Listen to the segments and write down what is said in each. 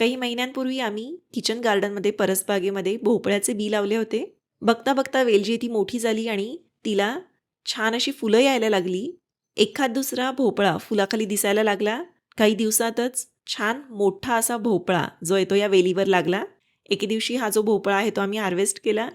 काही महिन्यांपूर्वी आम्ही किचन गार्डनमध्ये परसबागेमध्ये भोपळ्याचे बी लावले होते. बघता बघता वेलजी ती मोठी झाली आणि तिला छान अशी फुलं यायला लागली. एखाद दुसरा भोपळा फुलाखाली दिसायला लागला. काही दिवसातच छान मोठा असा भोपळा जो आहे तो या वेलीवर लागला. एके दिवशी हा जो भोपळा आहे तो आम्ही हार्वेस्ट केला.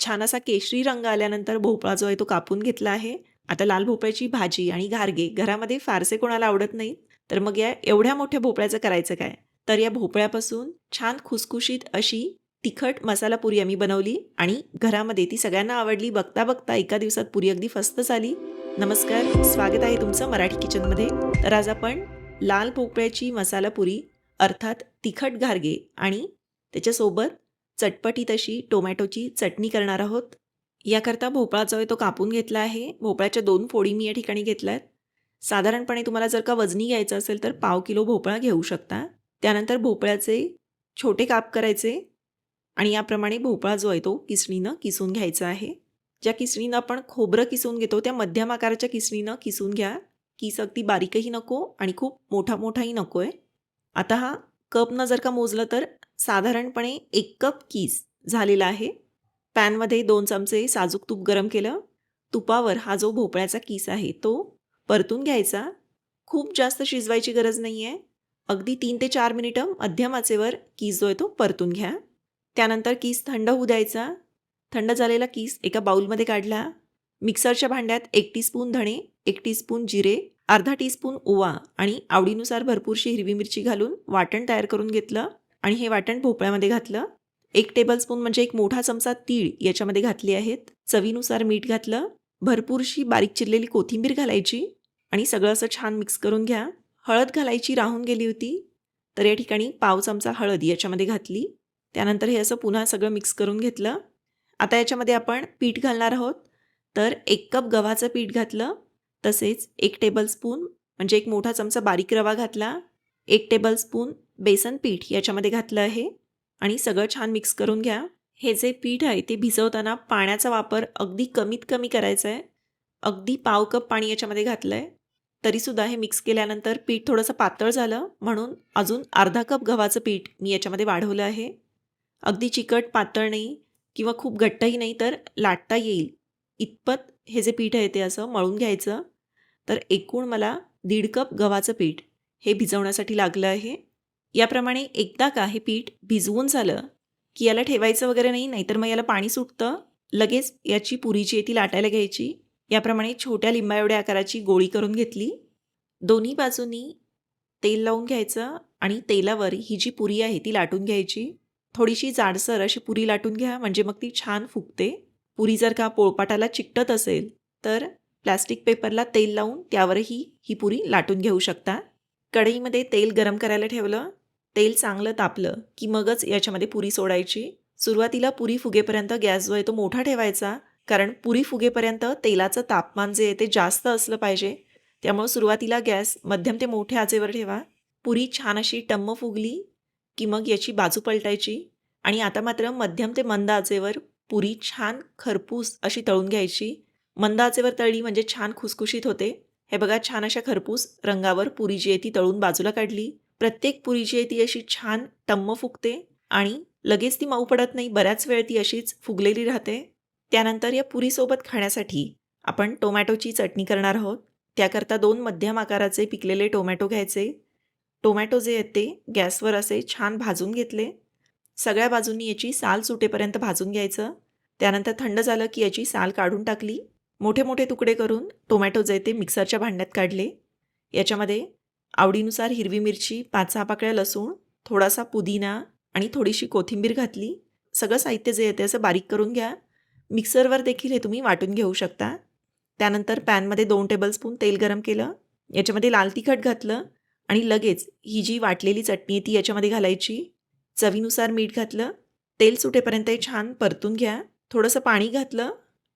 छान असा केशरी रंग आल्यानंतर भोपळा जो आहे तो कापून घेतला आहे. आता लाल भोपळ्याची भाजी आणि घारगे घरामध्ये फारसे कोणाला आवडत नाही तर मग या एवढ्या मोठ्या भोपळ्याचं करायचं काय? तर या भोपळ्यापासून छान खुसखुशीत अशी तिखट मसाला पुरी आम्ही बनवली आणि घरामध्ये ती सगळ्यांना आवडली. बघता बघता एका दिवसात पुरी अगदी फस्त झाली. नमस्कार स्वागत आहे तुमचं मराठी किचनमध्ये. तर आज आपण लाल भोपळ्याची मसाला पुरी अर्थात तिखट घारगे आणि त्याच्यासोबत चटपटीत अशी टोमॅटोची चटणी करणार आहोत. याकरता भोपळा जो आहे तो कापून घेतला आहे. भोपळ्याच्या दोन फोडी मी या ठिकाणी घेतल्या आहेत साधारणपणे तुम्हाला जर का वजनी घ्यायचं असेल तर पाव किलो भोपळा घेऊ शकता. त्यानंतर भोपळ्याचे छोटे काप करायचे आणि याप्रमाणे भोपळा जो आहे तो किसणीनं किसून घ्यायचा आहे. ज्या किसणीनं आपण खोबरं किसून घेतो त्या मध्यम आकाराच्या किसणीनं किसून घ्या. किस अगदी बारीकही नको आणि खूप मोठा मोठाही नको आहे आता हा कपनं जर का मोजलं तर साधारणपणे एक कप किस झालेला आहे. पॅनमध्ये दोन चमचे साजूक तूप गरम केलं. तुपावर हा जो भोपळ्याचा किस आहे तो परतून घ्यायचा. खूप जास्त शिजवायची गरज नाही आहे अगदी तीन ते चार मिनिटं मध्यम आचेवर कीस जो आहे तो परतून घ्या. त्यानंतर कीस थंड होऊ द्यायचा. थंड झालेला कीस एका बाऊलमध्ये काढला. मिक्सरच्या भांड्यात एक टीस्पून धणे एक टीस्पून जिरे अर्धा टीस्पून ओवा आणि आवडीनुसार भरपूरशी हिरवी मिरची घालून वाटण तयार करून घेतलं आणि हे वाटण भोपळ्यामध्ये घातलं. एक टेबलस्पून म्हणजे एक मोठा चमचा तीळ याच्यामध्ये घातली आहेत. चवीनुसार मीठ घातलं. भरपूरशी बारीक चिरलेली कोथिंबीर घालायची आणि सगळं असं छान मिक्स करून घ्या. हळद घालायची राहून गेली होती तर या ठिकाणी पाव चमचा हळद याच्यामध्ये घातली. त्यानंतर हे असं पुन्हा सगळं मिक्स करून घेतलं. आता याच्यामध्ये आपण पीठ घालणार आहोत. तर एक कप गव्हाचं पीठ घातलं. तसेच एक टेबलस्पून म्हणजे एक मोठा चमचा बारीक रवा घातला. एक टेबलस्पून बेसन पीठ याच्यामध्ये घातलं आहे. आणि सगळं छान मिक्स करून घ्या. हे जे पीठ आहे ते भिजवताना पाण्याचा वापर अगदी कमीत कमी करायचा आहे अगदी पाव कप पाणी याच्यामध्ये घातलं आहे तरीसुद्धा हे मिक्स केल्यानंतर पीठ थोडंसं पातळ झालं. म्हणून अजून अर्धा कप गव्हाचं पीठ मी याच्यामध्ये वाढवलं आहे. अगदी चिकट पातळ नाही किंवा खूप घट्टही नाही तर लाटता येईल. इतपत हे जे पीठ आहे ते असं मळून घ्यायचं. तर एकूण मला दीड कप गव्हाचं पीठ हे भिजवण्यासाठी लागलं आहे. याप्रमाणे एकदा का हे पीठ भिजवून झालं की याला ठेवायचं वगैरे नाही नाहीतर मग याला पाणी सुटतं. लगेच याची पुरी जी आहे ती लाटायला घ्यायची. याप्रमाणे छोट्या लिंबा एवढ्या आकाराची गोळी करून घेतली. दोन्ही बाजूनी तेल लावून घ्यायचं आणि तेलावर ही जी पुरी आहे ती लाटून घ्यायची. थोडीशी जाडसर अशी पुरी लाटून घ्या म्हणजे मग ती छान फुगते. पुरी जर का पोळपाटाला चिकटत असेल तर प्लॅस्टिक पेपरला तेल लावून त्यावरही ही पुरी लाटून घेऊ शकता. कढईमध्ये तेल गरम करायला ठेवलं. तेल चांगलं तापलं की मगच याच्यामध्ये पुरी सोडायची. सुरुवातीला पुरी फुगेपर्यंत गॅस जो आहे तो मोठा ठेवायचा. कारण पुरी फुगेपर्यंत तेलाचं तापमान जे आहे ते जास्त असलं पाहिजे. त्यामुळं सुरुवातीला गॅस मध्यम ते मोठ्या आचेवर ठेवा. पुरी छान अशी टम्म फुगली की मग याची बाजू पलटायची आणि आता मात्र मध्यम ते मंद आचेवर पुरी छान खरपूस अशी तळून घ्यायची. मंद आचेवर तळली म्हणजे छान खुसखुशीत होते. हे बघा छान अशा खरपूस रंगावर पुरी जी आहे ती तळून बाजूला काढली. प्रत्येक पुरी जी आहे ती अशी छान टम्म फुगते आणि लगेच ती मऊ पडत नाही. बऱ्याच वेळ ती अशीच फुगलेली राहते. त्यानंतर या पुरीसोबत खाण्यासाठी आपण टोमॅटोची चटणी करणार आहोत. त्याकरता दोन मध्यम आकाराचे पिकलेले टोमॅटो घ्यायचे. टोमॅटो जे आहेत ते गॅसवर असे छान भाजून घेतले. सगळ्या बाजूंनी याची साल सुटेपर्यंत भाजून घ्यायचं. त्यानंतर थंड झालं की याची साल काढून टाकली. मोठे मोठे तुकडे करून टोमॅटो जे ते मिक्सरच्या भांड्यात काढले. याच्यामध्ये आवडीनुसार हिरवी मिरची पाच सहा पाकळ्या लसूण थोडासा पुदिना आणि थोडीशी कोथिंबीर घातली. सगळं साहित्य जे आहे ते असं बारीक करून घ्या. मिक्सरवर देखील हे तुम्ही वाटून घेऊ शकता. त्यानंतर पॅनमध्ये दोन टेबलस्पून तेल गरम केलं. याच्यामध्ये लाल तिखट घातलं आणि लगेच ही जी वाटलेली चटणी आहे ती याच्यामध्ये घालायची. चवीनुसार मीठ घातलं. तेल सुटेपर्यंत हे छान परतून घ्या. थोडंसं पाणी घातलं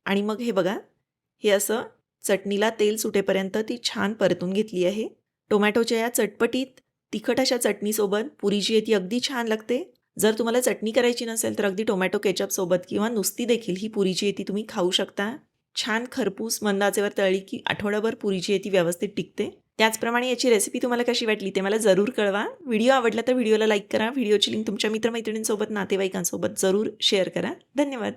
आणि मग हे बघा हे असं चटणीला तेल सुटेपर्यंत ती छान परतून घेतली आहे. टोमॅटोच्या या चटपटीत तिखट अशा चटणीसोबत पुरी जी आहे ती अगदी छान लागते. जर तुम्हाला चटणी करायची नसेल तर अगदी टोमॅटो केचपसोबत किंवा नुसती देखील ही पुरीची आहे ती तुम्ही खाऊ शकता. छान खरपूस मंदाचेवर तळली की आठवडाभर पुरीची आहे ती व्यवस्थित टिकते. त्याचप्रमाणे याची रेसिपी तुम्हाला कशी वाटली ते मला जरूर कळवा. व्हिडिओ आवडला तर व्हिडिओला लाईक करा. व्हिडिओची लिंक तुमच्या मित्रमैत्रिणींसोबत नातेवाईकांसोबत जरूर शेअर करा. धन्यवाद.